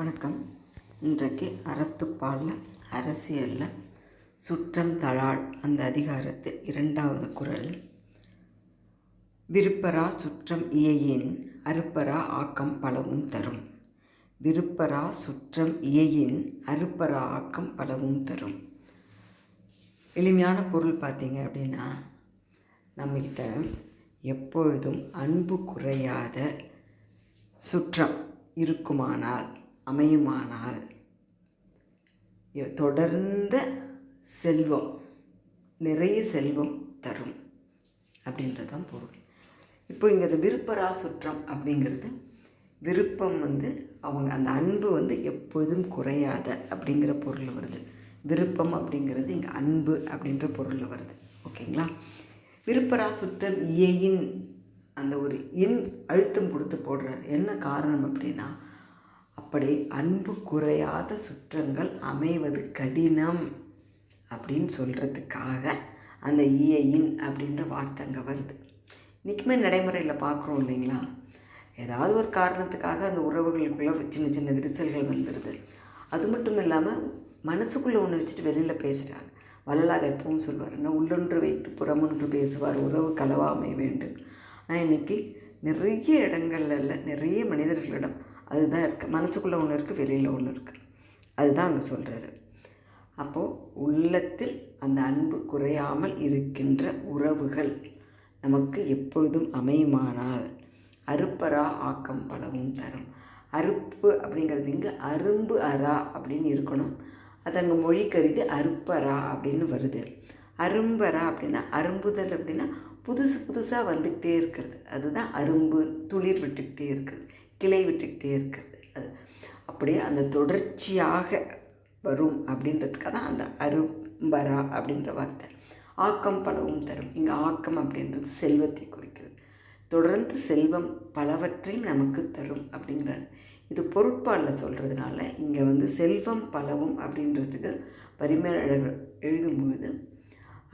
வணக்கம். இன்றைக்கு அறத்துப்பாலில் அரசியலில் சுற்றம் தளாள் அந்த அதிகாரத்தில் இரண்டாவது குரல். விருப்பரா சுற்றம் இயையின் அறுப்பரா ஆக்கம் பலவும் தரும். விருப்பரா சுற்றம் இயையின் அறுப்பரா ஆக்கம் பலவும் தரும். எளிமையான பொருள் பார்த்தீங்க அப்படின்னா நம்மக்கிட்ட எப்பொழுதும் அன்பு குறையாத சுற்றம் இருக்குமானால் அமையுமானால் எ- தொடர்ந்த செல்வம் நிறைய செல்வம் தரும் அப்படின்றதான் பொருள். இப்போ இங்கே இந்த விருப்பரா சுற்றம் அப்படிங்கிறது விருப்பம் வந்து அவங்க அந்த அன்பு வந்து எப்பொழுதும் குறையாத அப்படிங்கிற பொருள் வருது. விருப்பம் அப்படிங்கிறது இங்கே அன்பு அப்படின்ற பொருளில் வருது. ஓகேங்களா? விருப்பரா சுற்றம் இயையின் அந்த ஒரு இன் அழுத்தம் கொடுத்து போடுறார். என்ன காரணம் அப்படின்னா அப்படி அன்பு குறையாத சுற்றங்கள் அமைவது கடினம் அப்படின்னு சொல்கிறதுக்காக அந்த இயையின் அப்படின்ற வார்த்தை அங்கே வருது. இன்றைக்குமே நடைமுறையில் பார்க்குறோம் இல்லைங்களா? ஏதாவது ஒரு காரணத்துக்காக அந்த உறவுகளுக்குள்ளே சின்ன சின்ன விரிசல்கள் வந்துடுது அது மட்டும் இல்லாமல் மனசுக்குள்ளே ஒன்று வச்சுட்டு வெளியில் பேசுகிறாங்க வள்ளலார் எப்பவும் சொல்வார் நான் உள்ளொன்று வைத்து புறமொன்று பேசுவார் உறவு கலவாமை வேண்டும். ஆனால் இன்றைக்கி நிறைய இடங்கள்ல நிறைய மனிதர்களிடம் அதுதான் இருக்குது மனசுக்குள்ளே ஒன்று இருக்குது வெளியில் ஒன்று இருக்குது அதுதான் அங்கே சொல்கிறாரு அப்போது உள்ளத்தில் அந்த அன்பு குறையாமல் இருக்கின்ற உறவுகள் நமக்கு எப்பொழுதும் அமையுமானால் அருப்பரா ஆக்கம் பலவும் தரும். அறுப்பு அப்படிங்கிறது இங்கே அரும்பு அரா அப்படின்னு இருக்கணும். அது அங்கே மொழி கருதி அருப்பரா அப்படின்னு வருது. அரும்பரா அப்படின்னா அரும்புதல் அப்படின்னா புதுசு புதுசாக வந்துக்கிட்டே இருக்கிறது. அதுதான் அரும்பு துளிர் விட்டுக்கிட்டே இருக்குது கிளை விட்டுக்கிட்டே இருக்கிறது. அது அப்படியே அந்த தொடர்ச்சியாக வரும் அப்படின்றதுக்காக தான் அந்த அரும்பரா அப்படின்ற வார்த்தை. ஆக்கம் பலவும் தரும். இங்கே ஆக்கம் அப்படின்றது செல்வத்தை குறிக்கிறது. தொடர்ந்து செல்வம் பலவற்றையும் நமக்கு தரும் அப்படிங்கிறார். இது பொருட்பாலில் சொல்கிறதுனால இங்கே வந்து செல்வம் பலவும் அப்படின்றதுக்கு பரிமேலழகர் எழுதும்பொழுது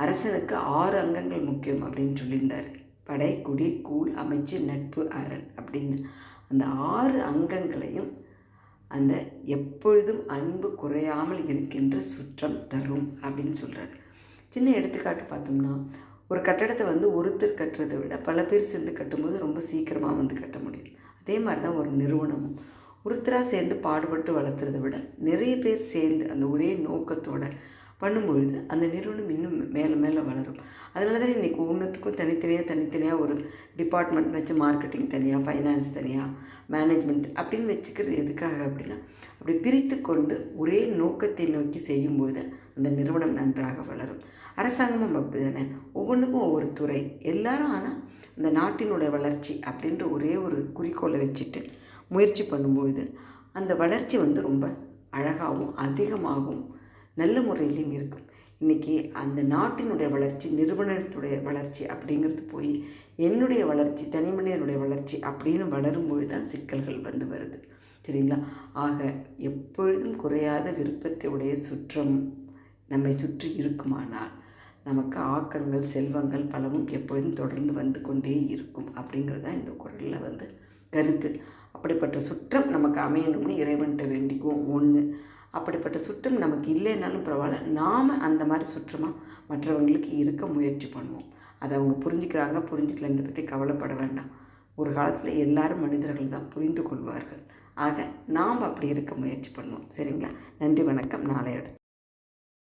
அரசனுக்கு ஆறு அங்கங்கள் முக்கியம் அப்படின்னு சொல்லியிருந்தார். படை குடி கூழ் அமைச்சு நட்பு அரண் அப்படின்னு. அந்த ஆறு அங்கங்களையும் அந்த எப்பொழுதும் அன்பு குறையாமல் இருக்கின்ற சுற்றம் தரும் அப்படின்னு சொல்கிறார் சின்ன எடுத்துக்காட்டு பார்த்தோம்னா ஒரு கட்டடத்தை வந்து ஒருத்தர் கட்டுறதை விட பல பேர் சேர்ந்து கட்டும்போது ரொம்ப சீக்கிரமாக வந்து கட்ட முடியும். அதே மாதிரி தான் ஒரு நிறுவனமும். ஒருத்தராக சேர்ந்து பாடுபட்டு வளர்த்துறதை விட நிறைய பேர் சேர்ந்து அந்த ஒரே நோக்கத்தோட பண்ணும்பொழுது அந்த நிறுவனம் இன்னும் மேலே மேலே வளரும். அதனால தான் இன்றைக்கி ஒன்றுத்துக்கும் தனித்தனியாக தனித்தனியாக ஒரு டிபார்ட்மெண்ட் வச்சு மார்க்கெட்டிங் தனியாக ஃபைனான்ஸ் தனியாக மேனேஜ்மெண்ட் அப்படின்னு வச்சுக்கிறது எதுக்காக அப்படின்னா அப்படி பிரித்து கொண்டு ஒரே நோக்கத்தை நோக்கி செய்யும்பொழுது அந்த நிறுவனம் நன்றாக வளரும். அரசாங்கமும் அப்படி தானே ஒவ்வொன்றுக்கும் ஒவ்வொரு துறை. எல்லாரும் ஆனால் இந்த நாட்டினுடைய வளர்ச்சி அப்படின்ற ஒரே ஒரு குறிக்கோளை வச்சுட்டு முயற்சி பண்ணும்பொழுது அந்த வளர்ச்சி வந்து ரொம்ப அழகாகவும் அதிகமாகவும் நல்ல முறையிலையும் இருக்கும். இன்றைக்கி அந்த நாட்டினுடைய வளர்ச்சி நிறுவனத்துடைய வளர்ச்சி அப்படிங்கிறது போய் என்னுடைய வளர்ச்சி தனி மனிதனுடைய வளர்ச்சி அப்படின்னு வளரும்பொழுது தான் சிக்கல்கள் வந்து வருது. சரிங்களா? ஆக எப்பொழுதும் குறையாத விருப்பத்தனுடைய சுற்றம் நம்மை சுற்றி இருக்குமானால் நமக்கு ஆக்கங்கள் செல்வங்கள் பலவும் எப்பொழுதும் தொடர்ந்து வந்து கொண்டே இருக்கும் அப்படிங்கிறது தான் இந்த குரலில் வந்து கருத்து. அப்படிப்பட்ட சுற்றம் நமக்கு அமையணும்னு இறைவன்கிட்ட வேண்டிக்குவோம். ஒன்று அப்படிப்பட்ட சுற்றம் நமக்கு இல்லைனாலும் பரவாயில்ல. நாம் அந்த மாதிரி சுற்றமாக மற்றவங்களுக்கு இருக்க முயற்சி பண்ணுவோம். அதை அவங்க புரிஞ்சுக்கிறாங்க புரிஞ்சுக்கலன்றதை பற்றி கவலைப்பட வேண்டாம். ஒரு காலத்தில் எல்லாரும் மனிதர்கள் தான் புரிந்து கொள்வார்கள். ஆக நாம் அப்படி இருக்க முயற்சி பண்ணுவோம். சரிங்களா? நன்றி வணக்கம். நாளை அடுத்து.